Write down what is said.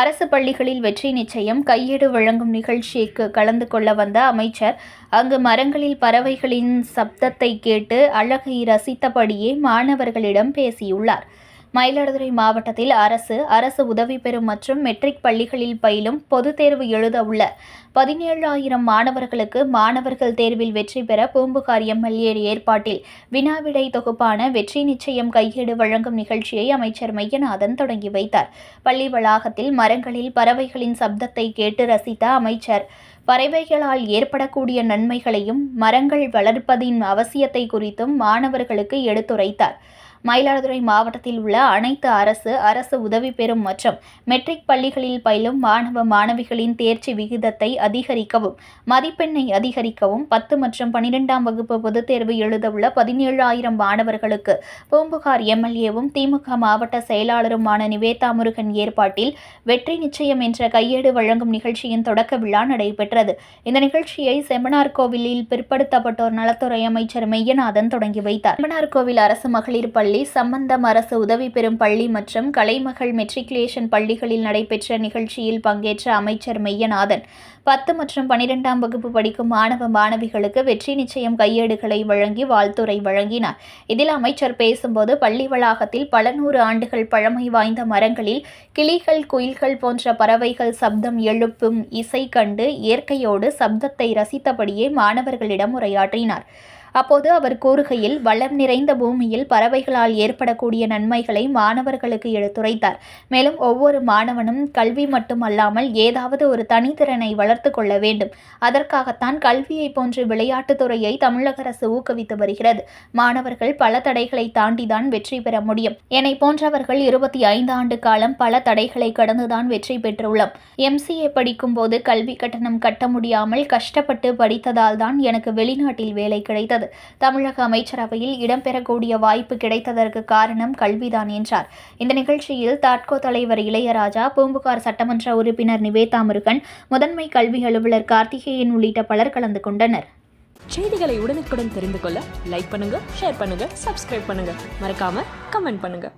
அரசு பள்ளிகளில் வெற்றி நிச்சயம் கையேடு வழங்கும் நிகழ்ச்சிக்கு கலந்து கொள்ள வந்த அமைச்சர் அங்கு மரங்களில் பறவைகளின் சப்தத்தை கேட்டு அழகை ரசித்தபடியே மாணவர்களிடம் பேசியுள்ளார். மயிலாடுதுறை மாவட்டத்தில் அரசு அரசு உதவி பெறும் மற்றும் மெட்ரிக் பள்ளிகளில் பயிலும் பொதுத் தேர்வு எழுத உள்ள பதினேழாயிரம் மாணவர்களுக்கு மாணவர்கள் தேர்வில் வெற்றி பெற பூம்புகார் எம்எல்ஏ ஏற்பாட்டில் வினாவிடை தொகுப்பான வெற்றி நிச்சயம் கையேடு வழங்கும் நிகழ்ச்சியை அமைச்சர் மையநாதன் தொடங்கி வைத்தார். பள்ளி வளாகத்தில் மரங்களில் பறவைகளின் சப்தத்தை கேட்டு ரசித்த அமைச்சர் பறவைகளால் ஏற்படக்கூடிய நன்மைகளையும் மரங்கள் வளர்ப்பதின் அவசியத்தை குறித்தும் மாணவர்களுக்கு எடுத்துரைத்தார். மயிலாடுதுறை மாவட்டத்தில் உள்ள அனைத்து அரசு அரசு உதவி பெறும் மற்றும் மெட்ரிக் பள்ளிகளில் பயிலும் மாணவ மாணவிகளின் தேர்ச்சி விகிதத்தை அதிகரிக்கவும் மதிப்பெண்ணை அதிகரிக்கவும் பத்து மற்றும் பனிரெண்டாம் வகுப்பு பொதுத் தேர்வு எழுதவுள்ள பதினேழாயிரம் மாணவர்களுக்கு பூம்புகார் எம்எல்ஏவும் திமுக மாவட்ட செயலாளருமான நிவேதா முருகன் ஏற்பாட்டில் வெற்றி நிச்சயம் என்ற கையேடு வழங்கும் நிகழ்ச்சியின் தொடக்க விழா நடைபெற்றது. இந்த நிகழ்ச்சியை செம்மனார் கோவிலில் பிற்படுத்தப்பட்டோர் நலத்துறை அமைச்சர் மெய்யநாதன் தொடங்கி வைத்தார். செம்மனார் கோவில் அரசு மகளிர் பள்ளி சம்பந்தம் அரசு உதவி பெறும் பள்ளி மற்றும் கலைமகள் மெட்ரிகுலேஷன் பள்ளிகளில் நடைபெற்ற நிகழ்ச்சியில் பங்கேற்ற அமைச்சர் மெய்யநாதன். பத்து மற்றும் பனிரெண்டாம் வகுப்பு படிக்கும் மாணவ மாணவிகளுக்கு வெற்றி நிச்சயம் கையேடுகளை வழங்கி வாழ்த்துரை வழங்கினார். இதில் அமைச்சர் பேசும்போது பள்ளி வளாகத்தில் பல நூறு ஆண்டுகள் பழமை வாய்ந்த மரங்களில் கிளிகள் குயில்கள் போன்ற பறவைகள் சப்தம் எழுப்பும் இசை கண்டு இயற்கையோடு சப்தத்தை ரசித்தபடியே மாணவர்களிடம் உரையாற்றினார். அப்போது அவர் கூறுகையில் வளம் நிறைந்த பூமியில் பறவைகளால் ஏற்படக்கூடிய நன்மைகளை மாணவர்களுக்கு எடுத்துரைத்தார். மேலும் ஒவ்வொரு மாணவனும் கல்வி மட்டுமல்லாமல் ஏதாவது ஒரு தனித்திறனை வளர்த்து கொள்ள வேண்டும். அதற்காகத்தான் கல்வியை போன்ற விளையாட்டுத் துறையை தமிழக அரசு ஊக்குவித்து வருகிறது. மாணவர்கள் பல தடைகளை தாண்டிதான் வெற்றி பெற முடியும். என்னை போன்றவர்கள் இருபத்தி ஐந்து ஆண்டு காலம் பல தடைகளை கடந்துதான் வெற்றி பெற்றுள்ளோம். எம்சிஏ படிக்கும் போது கல்வி கட்டணம் கட்ட முடியாமல் கஷ்டப்பட்டு படித்ததால் தான் எனக்கு வெளிநாட்டில் வேலை கிடைத்தது. தமிழக அமைச்சரவையில் இடம்பெறக்கூடிய வாய்ப்பு கிடைத்ததற்கு காரணம் கல்விதான் என்றார். இந்த நிகழ்ச்சியில் தாட்கோ தலைவர் இளையராஜா பூம்புகார் சட்டமன்ற உறுப்பினர் நிவேதா முருகன் முதன்மை கல்வி அலுவலர் கார்த்திகேயன் உள்ளிட்ட பலர் கலந்து கொண்டனர். செய்திகளை உடனுக்குடன் தெரிந்து கொள்ள லைக் பண்ணுங்க ஷேர் பண்ணுங்க சப்ஸ்கிரைப் பண்ணுங்க. மறக்காம கமெண்ட் பண்ணுங்க.